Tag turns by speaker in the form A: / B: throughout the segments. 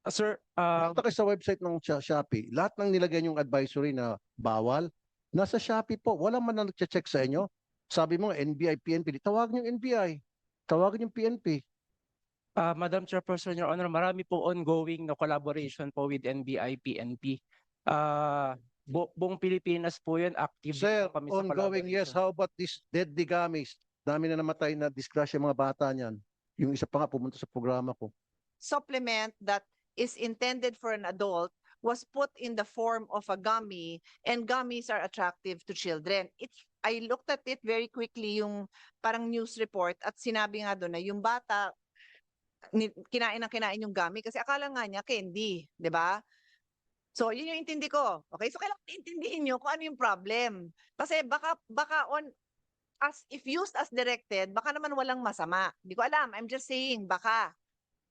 A: Uh, sir, uh,
B: Punta kayo sa website ng Sha- Shopee. Lahat ng nilagay yung advisory na bawal, nasa Shopee po. Wala man na nagche-check sa inyo. Sabi mo, NBI, PNP. Di Tawagan yung NBI. Tawagan yung PNP.
A: uh, Madam Chairperson, Your Honor, marami po ongoing na collaboration po with NBI, PNP. Uh, bu- buong Pilipinas po yun, active
B: Sir,
A: po kami sa
B: ongoing, yes.
A: collaboration.
B: How about this deadly gamis? Dami na namatay na disgrasya mga bata niyan. Yung isa pa nga pumunta sa programa ko.
C: supplement that is intended for an adult was put in the form of a gummy and gummies are attractive to children. It's I looked at it very quickly yung parang news report at sinabi nga doon na yung bata kinain ng kinain yung gummy kasi akala nga niya candy, 'di ba? So, yun yung intindi ko. Okay, so kailangan intindihin nyo kung ano yung problem. Kasi baka, baka on, as, if used as directed, baka naman walang masama. Hindi ko alam. I'm just saying, baka.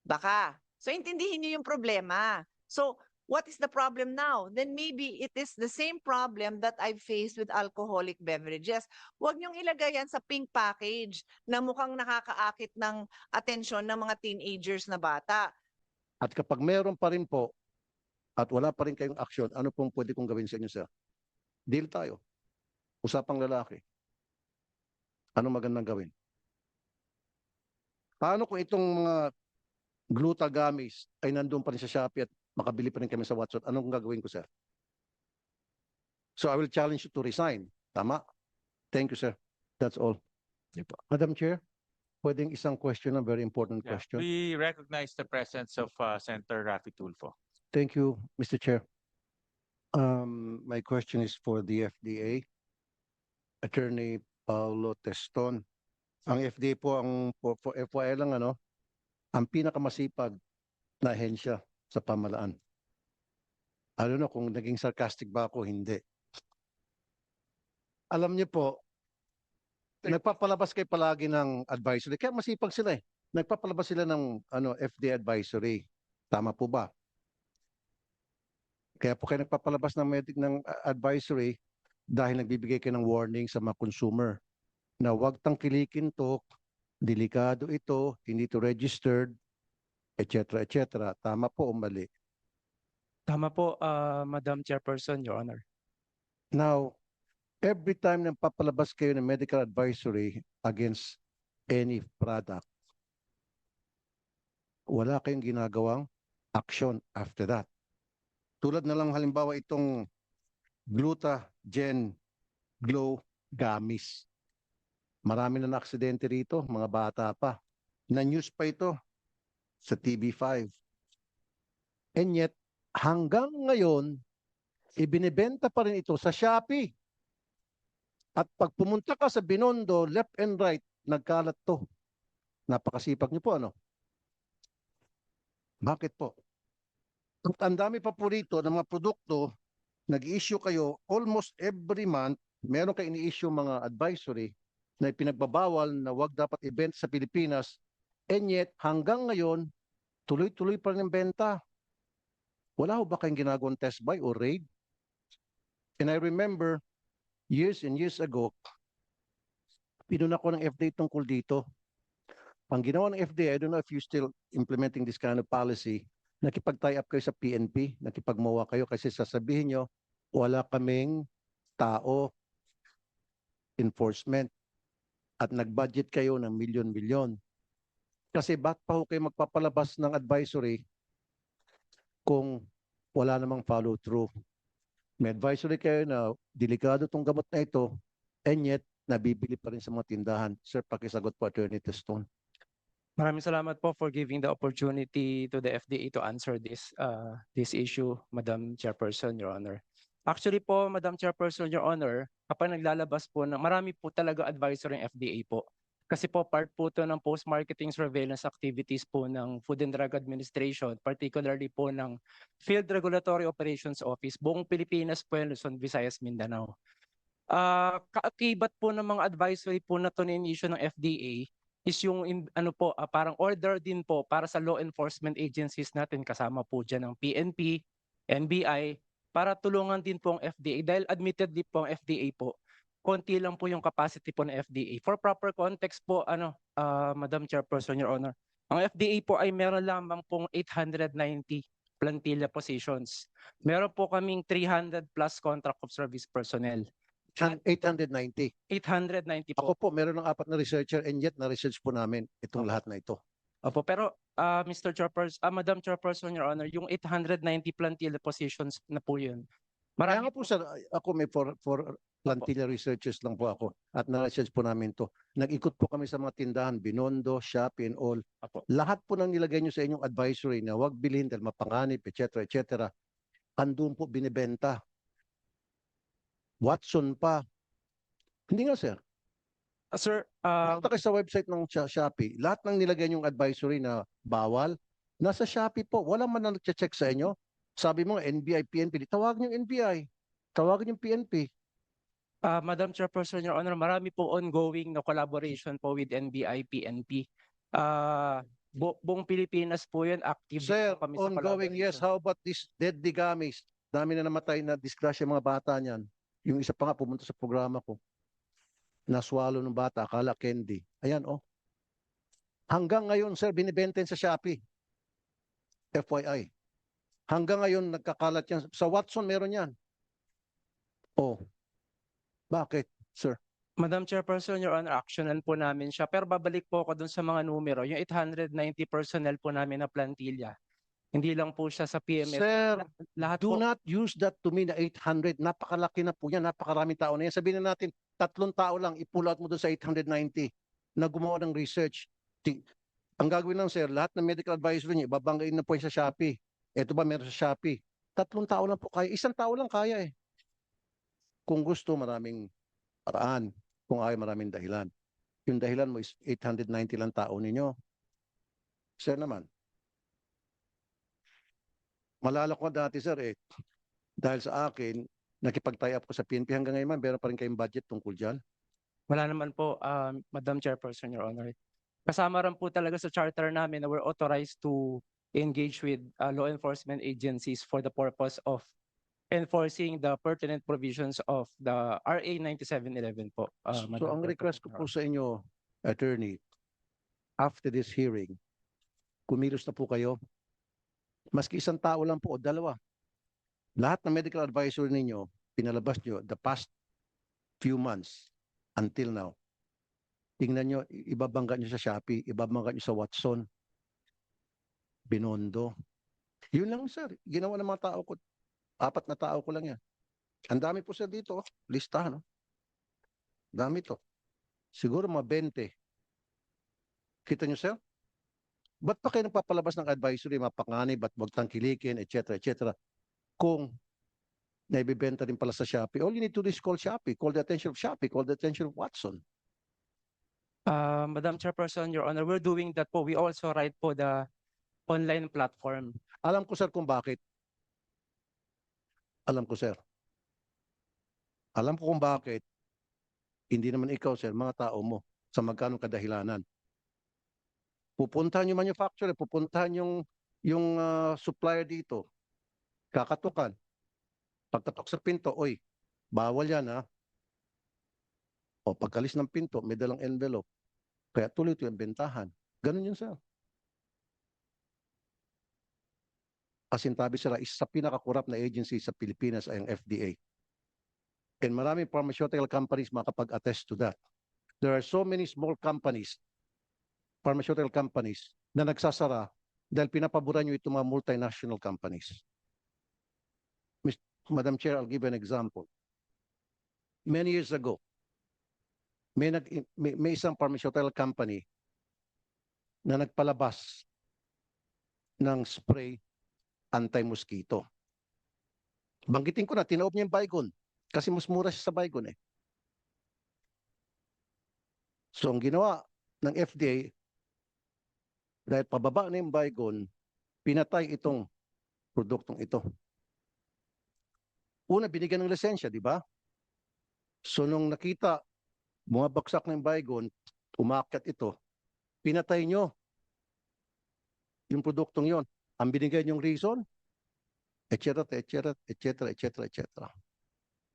C: Baka. So, intindihin nyo yung problema. So, what is the problem now? Then maybe it is the same problem that I've faced with alcoholic beverages. Huwag niyong ilagay yan sa pink package na mukhang nakakaakit ng atensyon ng mga teenagers na bata.
B: At kapag meron pa rin po, at wala pa rin kayong aksyon, ano pong pwede kong gawin sa inyo, sir? Deal tayo. Usapang lalaki. Ano magandang gawin? Paano kung itong mga glutagamis ay nandun pa rin sa Shopee at makabili pa rin kami sa WhatsApp? Anong gagawin ko, sir? So I will challenge you to resign. Tama? Thank you, sir. That's all. Madam Chair, pwedeng isang question na very important
D: Yeah,
B: question.
D: We recognize the presence of uh, Senator Rafi Tulfo.
B: Thank you, Mr. Chair. Um, my question is for the FDA. Attorney Paulo Teston. Ang FDA po ang for, for FYI lang ano, ang pinakamasipag na ahensya sa pamalaan. Don't know kung naging sarcastic ba ako, hindi. Alam niyo po, nagpapalabas kayo palagi ng advisory. Kaya masipag sila eh. Nagpapalabas sila ng ano, FDA advisory. Tama po ba? Kaya po kayo nagpapalabas ng medic ng advisory dahil nagbibigay kayo ng warning sa mga consumer na huwag tangkilikin to, delikado ito, hindi to registered, etc. etc. Tama po o mali?
A: Tama po, uh, Madam Chairperson, Your Honor.
B: Now, every time na papalabas kayo ng medical advisory against any product, wala kayong ginagawang action after that. Tulad na lang halimbawa itong Glutagen Glow Gamis. Marami na na-aksidente rito, mga bata pa. Na-news pa ito sa TV5. And yet, hanggang ngayon, ibinibenta pa rin ito sa Shopee. At pag pumunta ka sa Binondo, left and right, nagkalat to. Napakasipag niyo po, ano? Bakit po? At Ang dami pa po rito ng mga produkto, nag-issue kayo almost every month, meron kayo ini-issue mga advisory na ipinagbabawal na wag dapat event sa Pilipinas. And yet, hanggang ngayon, tuloy-tuloy pa rin ang benta. Wala ho ba kayong ginagawang test buy or raid? And I remember years and years ago, pinuna ko ng FDA tungkol dito. Ang ginawa ng FDA, I don't know if you still implementing this kind of policy, nakipag-tie up kayo sa PNP, nakipagmawa kayo kasi sasabihin nyo, wala kaming tao, enforcement, at nag-budget kayo ng milyon-milyon. Kasi ba't pa ho kayo magpapalabas ng advisory kung wala namang follow-through? May advisory kayo na delikado tong gamot na ito, and yet, nabibili pa rin sa mga tindahan. Sir, pakisagot po, Attorney Teston.
A: Maraming salamat po for giving the opportunity to the FDA to answer this uh, this issue, Madam Chairperson, Your Honor. Actually po, Madam Chairperson, Your Honor, kapag naglalabas po na marami po talaga advisory ng FDA po. Kasi po part po to ng post-marketing surveillance activities po ng Food and Drug Administration, particularly po ng Field Regulatory Operations Office, buong Pilipinas po, Luzon, Visayas, Mindanao. Ah, kaakibat po ng mga advisory po na to issue ng FDA is yung in, ano po ah, parang order din po para sa law enforcement agencies natin kasama po diyan ng PNP, NBI para tulungan din po ang FDA dahil admittedly po ang FDA po konti lang po yung capacity po ng FDA. For proper context po ano ah, Madam Chairperson Your Honor, ang FDA po ay meron lamang pong 890 plantilla positions. Meron po kaming 300 plus contract of service personnel.
B: Chan- 890.
A: 890 po.
B: Ako po, meron ng apat na researcher and yet na-research po namin itong lahat na ito.
A: Opo, pero ah Mr. Chairperson, ah Madam Chairperson, Your Honor, yung 890 plantilla positions na po yun.
B: Kaya
A: Marami
B: nga po sir, ako may for, for plantilla researchers lang po ako at na-research po namin to. Nag-ikot po kami sa mga tindahan, Binondo, Shopee and all.
A: Apo.
B: Lahat po nang nilagay nyo sa inyong advisory na wag bilhin dahil mapanganib, etc. etc. Andun po binibenta. Watson pa. Hindi nga sir.
A: Ah, Sir, ah
B: Punta kayo sa website ng Sha- Shopee. Lahat ng nilagay yung advisory na bawal, nasa Shopee po. Wala man na nag-check sa inyo. Sabi mo, NBI, PNP. Di Tawagan yung NBI. Tawagan yung PNP.
A: Ah, Madam Chairperson, Your Honor, marami po ongoing na collaboration po with NBI, PNP. Ah, bu- buong Pilipinas po yun, active
B: Sir,
A: po kami sa
B: ongoing, yes.
A: collaboration.
B: How about this deadly gamis? Dami na namatay na disgrasya mga bata niyan. Yung isa pa nga pumunta sa programa ko. Naswalo ng bata, akala candy. Ayan, oh. Hanggang ngayon, sir, binibenta yan sa Shopee. FYI. Hanggang ngayon, nagkakalat yan. Sa Watson, meron yan. Oh. Bakit, sir?
A: Madam Chairperson, Your Honor, actionan po namin siya. Pero babalik po ako dun sa mga numero. Yung 890 personnel po namin na plantilla. Hindi lang po siya sa PMS.
B: Sir,
A: Lahat
B: Do
A: po.
B: not use that to me na 800. Napakalaki na po yan. Napakaraming tao na yan. Sabihin na natin, tatlong tao lang, i-pull out mo doon sa 890 na gumawa ng research. Ang gagawin lang, sir, lahat ng medical advisory niyo, ibabanggain na po sa Shopee. Ito ba meron sa Shopee? Tatlong tao lang po kaya. Isang tao lang kaya eh. Kung gusto, maraming paraan. Kung ayaw, maraming dahilan. Yung dahilan mo is 890 lang tao ninyo. Sir naman, malala ko dati sir eh, dahil sa akin, nakipag-tie up ko sa PNP hanggang ngayon man, meron pa rin kayong budget tungkol dyan.
A: Wala naman po, ah, Madam Chairperson, Your Honor. Kasama rin po talaga sa charter namin na we're authorized to engage with ah, law enforcement agencies for the purpose of enforcing the pertinent provisions of the RA 9711 po. ah,
B: So
A: Madam
B: ang request ko
A: Your
B: po sa inyo, attorney, after this hearing, kumilos na po kayo. Maski isang tao lang po o dalawa. Lahat ng medical advisor ninyo, pinalabas nyo the past few months until now. Tingnan nyo, ibabangga nyo sa Shopee, ibabangga nyo sa Watson, Binondo. Yun lang sir, ginawa ng mga tao ko. Apat na tao ko lang yan. Ang dami po sir dito, oh. listahan. Oh. Dami to. Siguro mga 20. Kita nyo, sir? Ba't pa kayo nagpapalabas ng advisory, mapanganib at wag tangkilikin, etc., etc., kung naibibenta din pala sa Shopee? All you need to do is call Shopee, call the attention of Shopee, call the attention of Watson.
A: Ah, Madam Chairperson, Your Honor, we're doing that po. We also write po the online platform.
B: Alam ko, sir, kung bakit. Alam ko, sir. Alam ko kung bakit. Hindi naman ikaw, sir, mga tao mo sa magkano kadahilanan. Pupuntahan yung manufacturer, pupuntahan yung yung ah, supplier dito. Kakatukan. Pagkatok sa pinto, oy, bawal yan ha. O pagkalis ng pinto, may dalang envelope. Kaya tuloy ito yung bentahan. Ganun yun, sir. Asintabi sila, isa sa pinakakurap na agency sa Pilipinas ay ang FDA. And maraming pharmaceutical companies makapag-attest to that. There are so many small companies, pharmaceutical companies, na nagsasara dahil pinapaboran nyo itong mga multinational companies. Madam Chair, I'll give an example. Many years ago, may, nag, may, may isang pharmaceutical company na nagpalabas ng spray anti-mosquito. Banggitin ko na, tinaob niya yung Baygon. Kasi mas mura siya sa Baygon eh. So ang ginawa ng FDA, dahil pababa na yung Baygon, pinatay itong produktong ito. Una, binigyan ng lisensya, di ba? So nung nakita, bumabagsak na yung Baygon, umakyat ito, pinatay nyo yung produktong yon. Ang binigay niyong reason, etc., etc., etc., etc., etc.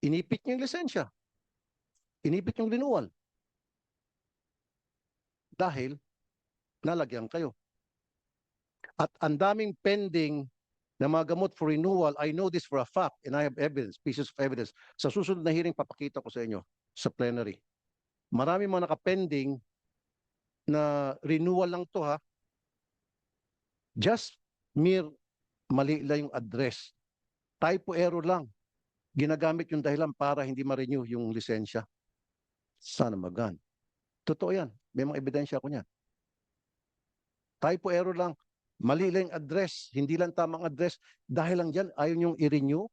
B: Inipit niyo yung lisensya. Inipit yung renewal. Dahil nalagyan kayo. At ang daming pending na mga gamot for renewal, I know this for a fact and I have evidence, pieces of evidence. Sa susunod na hearing, papakita ko sa inyo sa plenary. Marami mga nakapending na renewal lang to ha. Just mere mali lang yung address. Typo error lang. Ginagamit yung dahilan para hindi ma-renew yung lisensya. Sana magan. Totoo yan. May mga ebidensya ko niyan. Typo error lang. Mali lang address. Hindi lang tamang address. Dahil lang dyan, ayaw niyong i-renew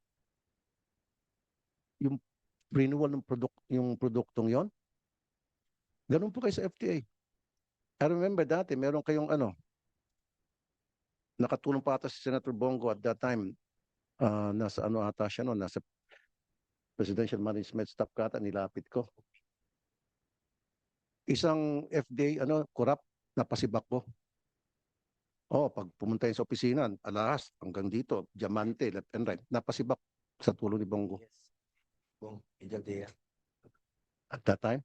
B: yung renewal ng product, yung produktong yon. Ganun po kayo sa FTA. I remember dati, meron kayong ano, nakatulong pa ata si Senator Bongo at that time, ah, nasa ano ata siya no, nasa Presidential Management Staff kata, nilapit ko. Isang FDA, ano, corrupt, napasibak ko. Oh, pag pumunta yun sa opisina, alahas, hanggang dito, diamante, left and right, napasibak sa tulong ni Bongo.
E: Kung ijab dia,
B: At that time,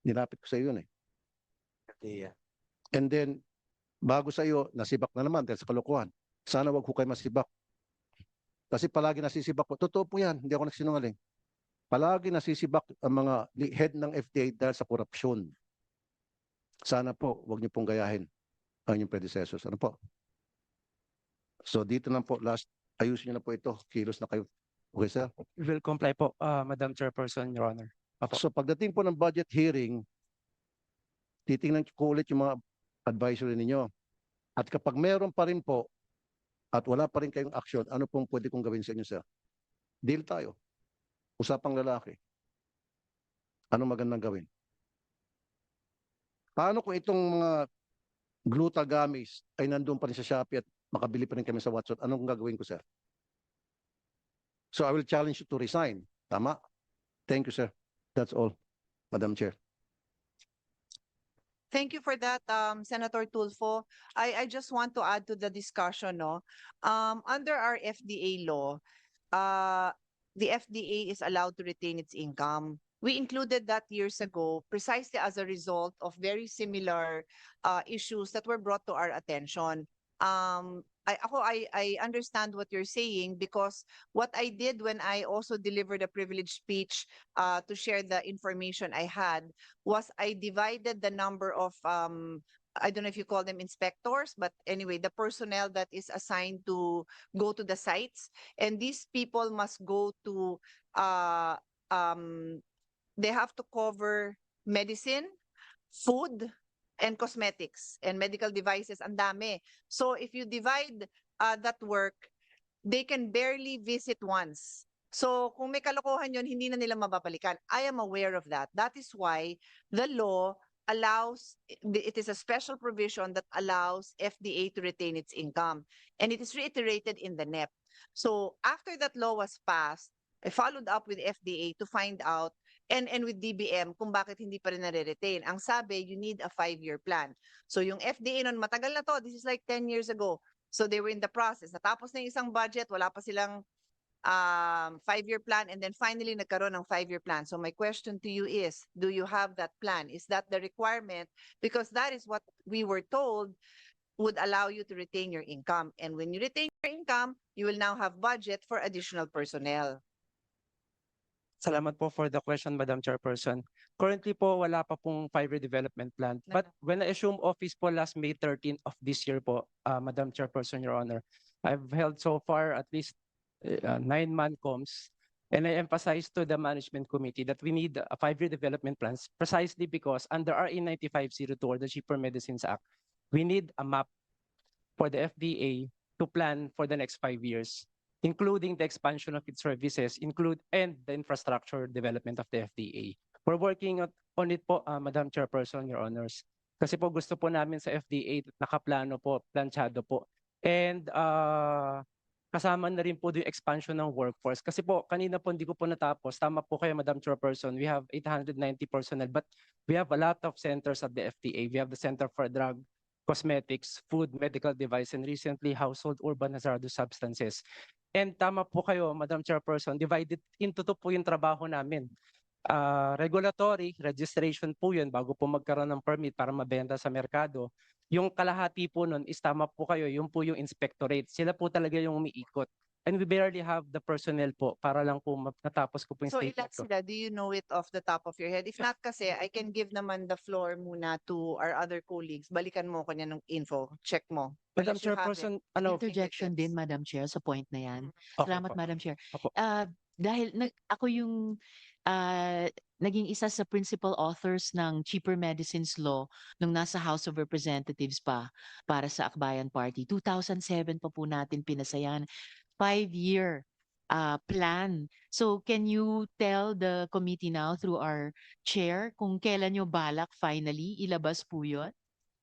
B: nilapit ko sa iyo yun eh.
E: dia.
B: And then, bago sa iyo, nasibak na naman dahil sa kalokohan. Sana wag ko kayo masibak. Kasi palagi nasisibak ko. Totoo po yan, hindi ako nagsinungaling. Palagi nasisibak ang mga head ng FDA dahil sa korupsyon. Sana po, wag niyo pong gayahin ang inyong predecessors. Ano po? So dito na po, last, ayusin niyo na po ito. Kilos na kayo. Okay, sir?
A: We will comply po, uh, Madam Chairperson, Your Honor. Apo.
B: So pagdating po ng budget hearing, titingnan ko ulit yung mga advisory ninyo. At kapag meron pa rin po at wala pa rin kayong action, ano pong pwede kong gawin sa inyo, sir? Deal tayo. Usapang lalaki. Ano magandang gawin? Paano kung itong mga glutagamis ay nandun pa rin sa Shopee at makabili pa rin kami sa Watson? Anong gagawin ko, sir? So I will challenge you to resign. Tama? Thank you, sir. That's all, Madam Chair.
C: Thank you for that, um, Senator Tulfo. I, I just want to add to the discussion, no? Um, under our FDA law, uh, the FDA is allowed to retain its income. We included that years ago precisely as a result of very similar uh, issues that were brought to our attention. Um, I, I, I understand what you're saying because what I did when I also delivered a privileged speech uh, to share the information I had was I divided the number of um I don't know if you call them inspectors, but anyway, the personnel that is assigned to go to the sites. And these people must go to uh um they have to cover medicine, food, and cosmetics and medical devices. Ang dami. So if you divide uh that work, they can barely visit once. So kung may kalokohan yun, hindi na nila mababalikan. I am aware of that. That is why the law allows, it is a special provision that allows FDA to retain its income. And it is reiterated in the NEP. So after that law was passed, I followed up with FDA to find out and and with DBM kung bakit hindi pa rin nare-retain. Ang sabi, you need a five-year plan. So yung FDA nun, matagal na to. This is like 10 years ago. So they were in the process. Natapos na yung isang budget, wala pa silang um, five-year plan and then finally nagkaroon ng five-year plan. So my question to you is, do you have that plan? Is that the requirement? Because that is what we were told would allow you to retain your income. And when you retain your income, you will now have budget for additional personnel.
A: Salamat po for the question, Madam Chairperson. Currently po, wala pa pong five-year development plan. But when I assumed office po last May 13 of this year po, uh, Madam Chairperson, Your Honor, I've held so far at least uh, nine mancoms. And I emphasized to the management committee that we need a five-year development plans precisely because under RA 9502 or the Cheaper Medicines Act, we need a map for the FDA to plan for the next five years including the expansion of its services, include and the infrastructure development of the FDA. We're working on, it po, uh, Madam Chairperson, Your Honors. Kasi po gusto po namin sa FDA, nakaplano po, planchado po. And uh, kasama na rin po yung expansion ng workforce. Kasi po, kanina po hindi ko po natapos. Tama po kayo, Madam Chairperson. We have 890 personnel, but we have a lot of centers at the FDA. We have the Center for Drug, Cosmetics, Food, Medical Device, and recently Household Urban Hazardous Substances. And tama po kayo, Madam Chairperson, divided into two po yung trabaho namin. ah, regulatory registration po yun bago po magkaroon ng permit para mabenta sa merkado. Yung kalahati po nun is tama po kayo, yung po yung inspectorate. Sila po talaga yung umiikot. And we barely have the personnel po para lang po ma- natapos ko po yung
C: So
A: statement
C: ilan
A: ko.
C: sila? Do you know it off the top of your head? If not kasi, I can give naman the floor muna to our other colleagues. Balikan mo ko niya ng info. Check mo.
A: Madam
C: Unless you have it.
A: Chairperson, ano,
F: Interjection din. Madam Chair, sa point na yan.
A: okay
F: Salamat,
A: po.
F: Madam Chair.
A: Opo.
F: Ah, dahil nag, ako yung ah, naging isa sa principal authors ng Cheaper Medicines Law nung nasa House of Representatives pa para sa Akbayan Party. 2007 pa po natin pinasayan. Five-year ah, plan. So can you tell the committee now through our chair kung kailan nyo balak finally ilabas po yun?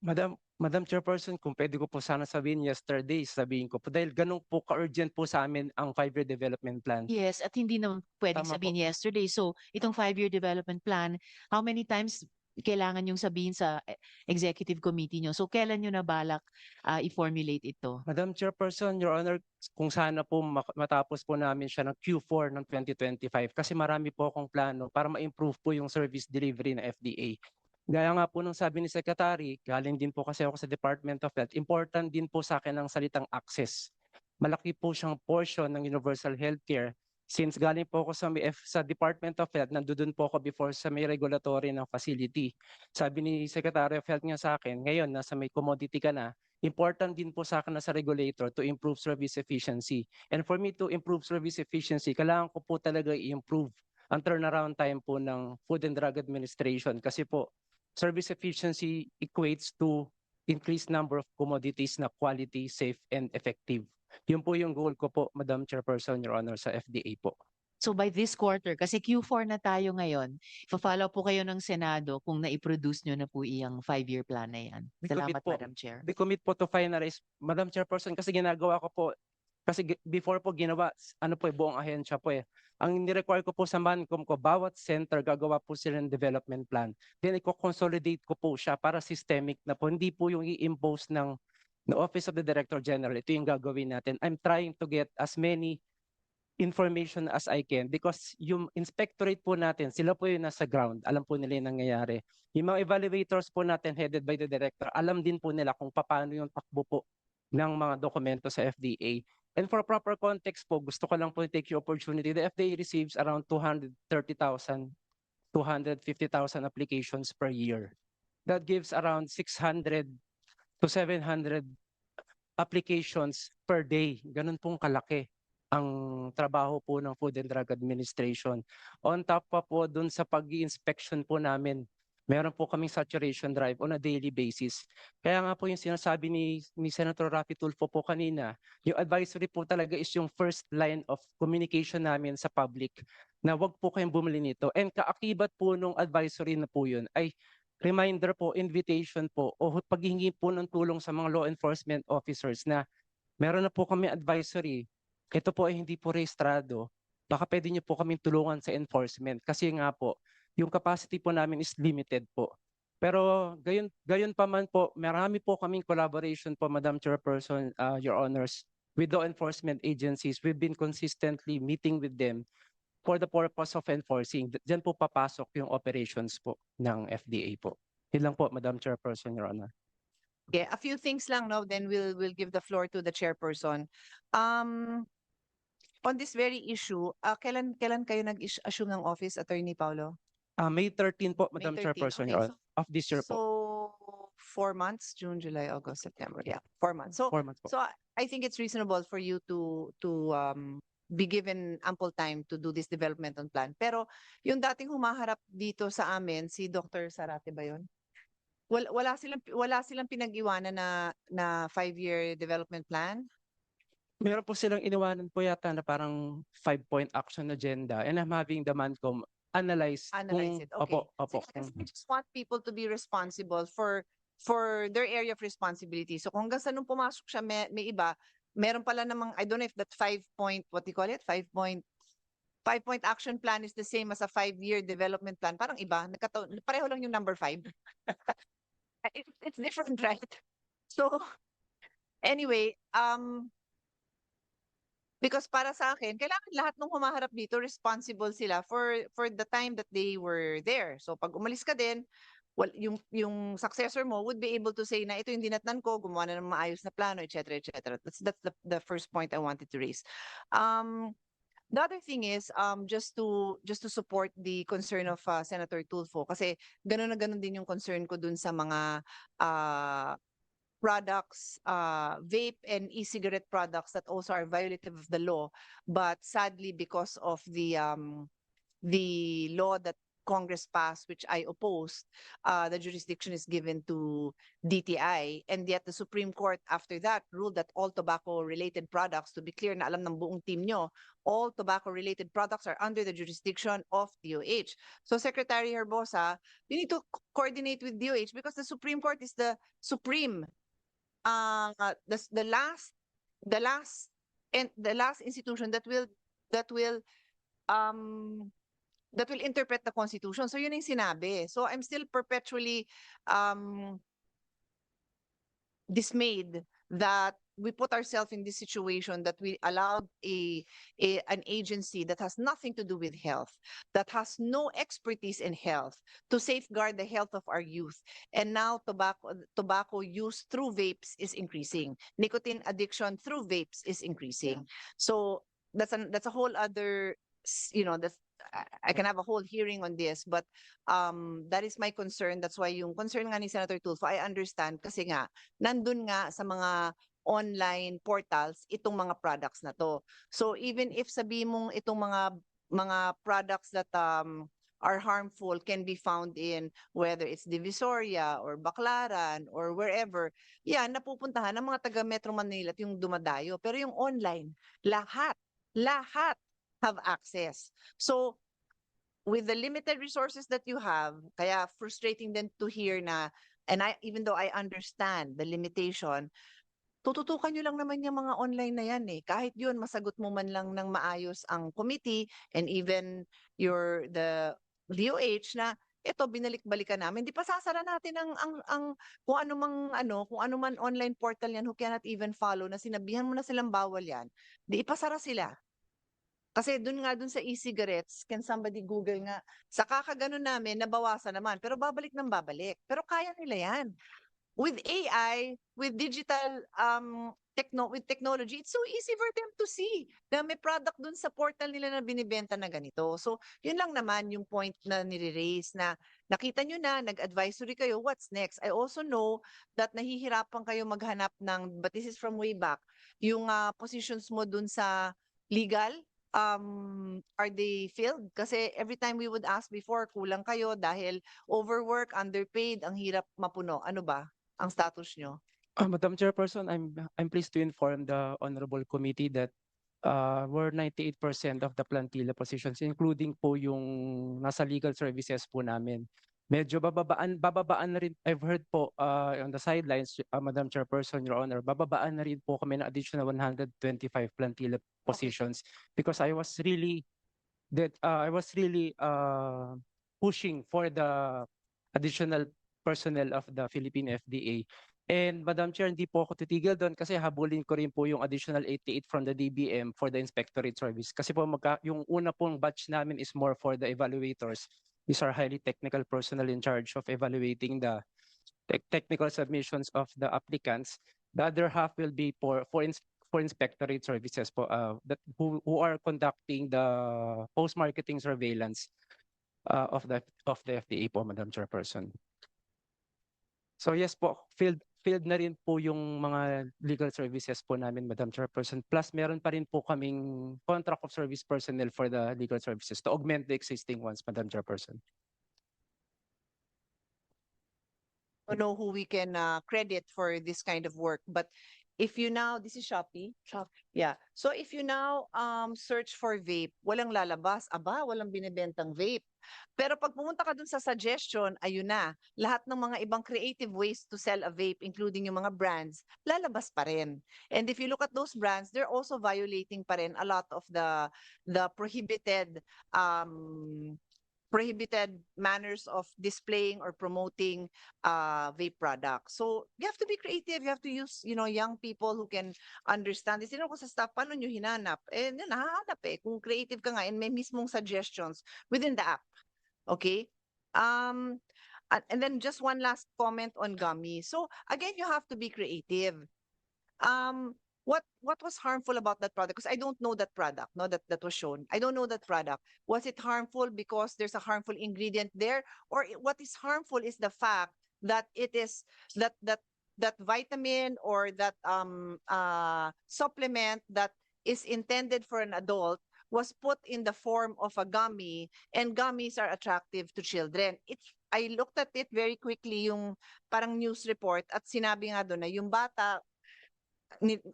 A: Madam, Madam Chairperson, kung pwede ko po sana sabihin yesterday, sabihin ko po dahil ganun po ka-urgent po sa amin ang five-year development plan.
F: Yes, at hindi naman pwedeng
A: Tama po.
F: sabihin yesterday. So, itong five-year development plan, how many times kailangan yung sabihin sa eh, executive committee nyo? So, kailan nyo na balak ah, i-formulate ito?
A: Madam Chairperson, Your Honor, kung sana po matapos po namin siya ng Q4 ng 2025 kasi marami po akong plano para ma-improve po yung service delivery ng FDA. Gaya nga po nung sabi ni Secretary, galing din po kasi ako sa Department of Health, important din po sa akin ang salitang access. Malaki po siyang portion ng universal healthcare since galing po ako sa, may F- sa Department of Health, nandoon po ako before sa may regulatory ng facility. Sabi ni Secretary of Health niya sa akin, ngayon nasa may commodity ka na, important din po sa akin na sa regulator to improve service efficiency. And for me to improve service efficiency, kailangan ko po talaga i-improve ang turnaround time po ng Food and Drug Administration kasi po service efficiency equates to increased number of commodities na quality, safe, and effective. Yun po yung goal ko po, Madam Chairperson, Your Honor, sa FDA po.
F: So, by this quarter, kasi Q4 na tayo ngayon, follow po kayo ng Senado kung na-produce nyo na po iyang five-year plan na yan. Salamat,
A: po.
F: Madam Chair.
A: We commit po to finalize, Madam Chairperson, kasi ginagawa ko po, kasi before po ginawa, ano po eh, buong ahensya po eh. Ang ni-require ko po sa Mancom ko, bawat center gagawa po sila ng development plan. Then i-consolidate ko po siya para systemic na po, hindi po yung i-impose ng, ng Office of the Director General. Ito yung gagawin natin. I'm trying to get as many information as I can because yung inspectorate po natin, sila po yung nasa ground, alam po nila yung nangyayari. Yung mga evaluators po natin headed by the director, alam din po nila kung paano yung takbo po ng mga dokumento sa FDA. And for proper context po, gusto ko lang po take your opportunity. The FDA receives around 230,000, 250,000 applications per year. That gives around 600 to 700 applications per day. Ganun pong kalaki ang trabaho po ng Food and Drug Administration. On top pa po dun sa pag-inspection po namin, meron po kaming saturation drive on a daily basis. Kaya nga po yung sinasabi ni, ni Senator Rafi Tulfo po kanina, yung advisory po talaga is yung first line of communication namin sa public na wag po kayong bumili nito. And kaakibat po nung advisory na po yun ay reminder po, invitation po, o paghingi po ng tulong sa mga law enforcement officers na meron na po kami advisory. Ito po ay hindi po rehistrado. Baka pwede niyo po kaming tulungan sa enforcement kasi nga po, yung capacity po namin is limited po. Pero gayon gayon pa man po, marami po kaming collaboration po Madam Chairperson, uh, Your Honors, with law enforcement agencies. We've been consistently meeting with them for the purpose of enforcing. Diyan po papasok yung operations po ng FDA po. Yun lang po Madam Chairperson, Your Honor.
C: Okay, a few things lang no, then we'll we'll give the floor to the chairperson. Um on this very issue, uh, kailan kailan kayo nag-assume ng office, Attorney Paulo?
A: Uh, May 13 po, Madam
C: 13,
A: Chairperson,
C: okay,
A: Your
C: so-
A: Honor, of this year po.
C: So four months, June, July, August, September. Yeah, four months. So
A: Four months po.
C: so I- I think it's reasonable for you to to um be given ample time to do this developmental plan. Pero yung dating humaharap dito sa amin, si Dr. Sarate ba yun? Wala, wala silang wala silang pinag-iwanan na na five-year development plan.
A: Meron po silang iniwanan po yata na parang five-point action agenda and I'm having the Mancom analyze.
C: Analyze
A: kung-
C: it. Okay.
A: Opo, opo.
C: Sige, kasi I just want people to be responsible for for their area of responsibility. So kung hanggang sa nung pumasok siya, may, may iba, meron pala namang, I don't know if that five point, what do you call it? Five point, five point action plan is the same as a five-year development plan. Parang iba, nagkataon, pareho lang yung number five. It, it's different, right? So, anyway, um, Because para sa akin, kailangan lahat ng humaharap dito responsible sila for for the time that they were there. So pag umalis ka din, well, yung yung successor mo would be able to say na ito yung dinatnan ko, gumawa na ng maayos na plano, etc. etc. That's that's the, the first point I wanted to raise. Um, the other thing is um just to just to support the concern of uh, Senator Tulfo kasi ganun na ganun din yung concern ko dun sa mga uh, products, uh, vape and e-cigarette products that also are violative of the law. But sadly, because of the um, the law that Congress passed, which I opposed, uh, the jurisdiction is given to DTI. And yet the Supreme Court after that ruled that all tobacco-related products, to be clear na alam ng buong team nyo, all tobacco-related products are under the jurisdiction of DOH. So Secretary Herbosa, you need to coordinate with DOH because the Supreme Court is the supreme uh the the last the last and the last institution that will that will um that will interpret the constitution. So yun yung sinabi. So i'm still perpetually um dismayed that we put ourselves in this situation that we allowed a, a an agency that has nothing to do with health that has no expertise in health to safeguard the health of our youth. And now tobacco tobacco use through vapes is increasing. Nicotine addiction through vapes is increasing. So that's an that's a whole other you know that's I- can have a whole hearing on this but um that is my concern. That's why yung concern nga ni Senator Tulfo I understand kasi nga nandun nga sa mga online portals itong mga products na to so even if sabi mong itong mga mga products that um are harmful can be found in whether it's Divisoria or Baclaran or wherever, yan, napupuntahan ng mga taga Metro Manila at yung dumadayo. Pero yung online, lahat, lahat have access. So, with the limited resources that you have, kaya frustrating din to hear na, and I, even though I understand the limitation, tututukan nyo lang naman yung mga online na yan eh. Kahit yun, masagot mo man lang ng maayos ang committee and even your, the DOH na ito binalik-balikan namin. Di pa sasara natin ang, ang, ang kung ano mang ano, kung ano man online portal yan who cannot even follow na sinabihan mo na silang bawal yan. Di ipasara sila. Kasi dun nga dun sa e-cigarettes, can somebody Google nga, sa kakaganon namin, nabawasan naman. Pero babalik ng babalik. Pero kaya nila yan. With AI, with digital um techno with technology, it's so easy for them to see na may product dun sa portal nila na binibenta na ganito. So, yun lang naman yung point na nire-raise na nakita nyo na, nag-advisory kayo, what's next? I also know that nahihirapan kayo maghanap ng, but this is from way back, yung ah, positions mo dun sa legal, um, are they filled? Kasi every time we would ask before, kulang kayo dahil overwork, underpaid, ang hirap mapuno. Ano ba ang status nyo?
A: Uh, Madam Chairperson, I'm I'm pleased to inform the honorable committee that uh, we're 98% of the plantilla positions, including po yung nasa legal services po namin. Medyo bababaan, bababaan na rin, I've heard po uh, on the sidelines, uh, Madam Chairperson, Your Honor, bababaan na rin po kami ng additional 125 plantilla positions because I was really, that uh, I was really uh, pushing for the additional personnel of the Philippine FDA And Madam Chair, hindi po ako titigil doon kasi habulin ko rin po yung additional 88 from the DBM for the inspectorate service. Kasi po magka, yung una pong batch namin is more for the evaluators. These are highly technical personnel in charge of evaluating the tech- technical submissions of the applicants. The other half will be for for ins- for inspectorate services po uh, that who who are conducting the post-marketing surveillance uh, of the of the FDA po, Madam Chairperson. So yes po, field field na rin po yung mga legal services po namin, Madam Chairperson. Plus meron pa rin po kaming contract of service personnel for the legal services to augment the existing ones, Madam Chairperson.
C: don't know who we can uh, credit for this kind of work, but if you now, this is Shopee? Shop. Yeah. So if you now um search for vape, walang lalabas. Aba, walang binibentang vape. Pero pag pumunta ka dun sa suggestion, ayun na, lahat ng mga ibang creative ways to sell a vape, including yung mga brands, lalabas pa rin. And if you look at those brands, they're also violating pa rin a lot of the the prohibited um prohibited manners of displaying or promoting uh, vape products. So you have to be creative. You have to use, you know, young people who can understand this. Sino ko sa staff, paano nyo hinanap? Eh, nahahanap eh. Kung creative ka nga and may mismong suggestions within the app. Okay? Um, and then just one last comment on gummy. So again, you have to be creative. Um, what what was harmful about that product? Because I don't know that product, no, that that was shown. I don't know that product. Was it harmful because there's a harmful ingredient there, or what is harmful is the fact that it is that that that vitamin or that um uh supplement that is intended for an adult was put in the form of a gummy and gummies are attractive to children. It's I looked at it very quickly yung parang news report at sinabi nga doon na yung bata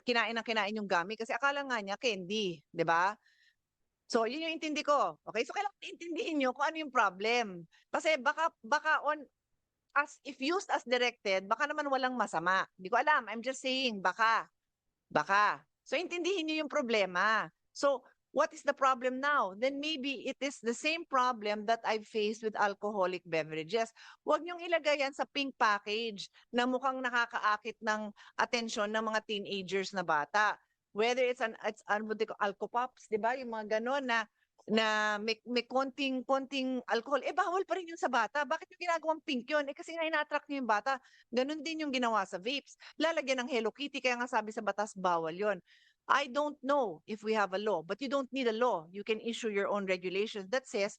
C: kinain ng kinain yung gummy kasi akala nga niya candy, 'di ba? So, yun yung intindi ko. Okay? So, kailangan intindihin nyo kung ano yung problem. Kasi baka, baka on, as, if used as directed, baka naman walang masama. Hindi ko alam. I'm just saying, baka. Baka. So, intindihin nyo yung problema. So, what is the problem now? Then maybe it is the same problem that I've faced with alcoholic beverages. Huwag niyong ilagay yan sa pink package na mukhang nakakaakit ng atensyon ng mga teenagers na bata. Whether it's an it's an alcopops, 'di ba? Yung mga ganon na na may, may konting konting alcohol, eh bawal pa rin yun sa bata. Bakit yung ginagawang pink yun? Eh kasi nga ina-attract niyo yung bata. Ganon din yung ginawa sa vapes. Lalagyan ng Hello Kitty, kaya nga sabi sa batas, bawal yun. I don't know if we have a law, but you don't need a law. You can issue your own regulations that says,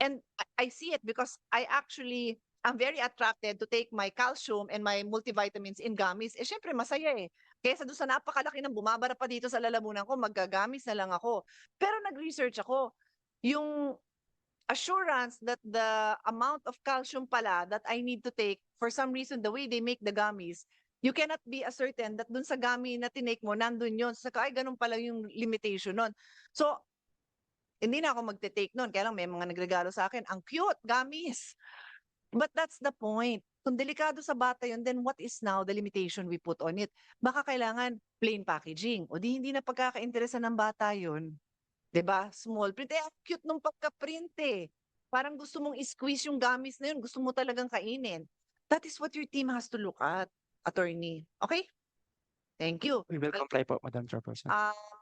C: and I- see it because I actually am very attracted to take my calcium and my multivitamins in gummies. Eh, syempre, masaya eh. Kesa doon sa napakalaki ng bumabara pa dito sa lalamunan ko, magagamis na lang ako. Pero nag-research ako. Yung assurance that the amount of calcium pala that I need to take, for some reason, the way they make the gummies, you cannot be a certain that dun sa gummy na tinake mo, nandun yun. Saka, ay, ganun pala yung limitation nun. So, hindi na ako magte-take nun. Kaya lang may mga nagregalo sa akin. Ang cute, gummies. But that's the point. Kung delikado sa bata yun, then what is now the limitation we put on it? Baka kailangan plain packaging. O di hindi na pagkakainteresa ng bata yun. ba? Small print. Eh, cute nung pagka-print eh. Parang gusto mong i-squeeze yung gummies na yun. Gusto mo talagang kainin. That is what your team has to look at, attorney. Okay? Thank you.
A: We will comply po, Madam Chairperson.
C: Um,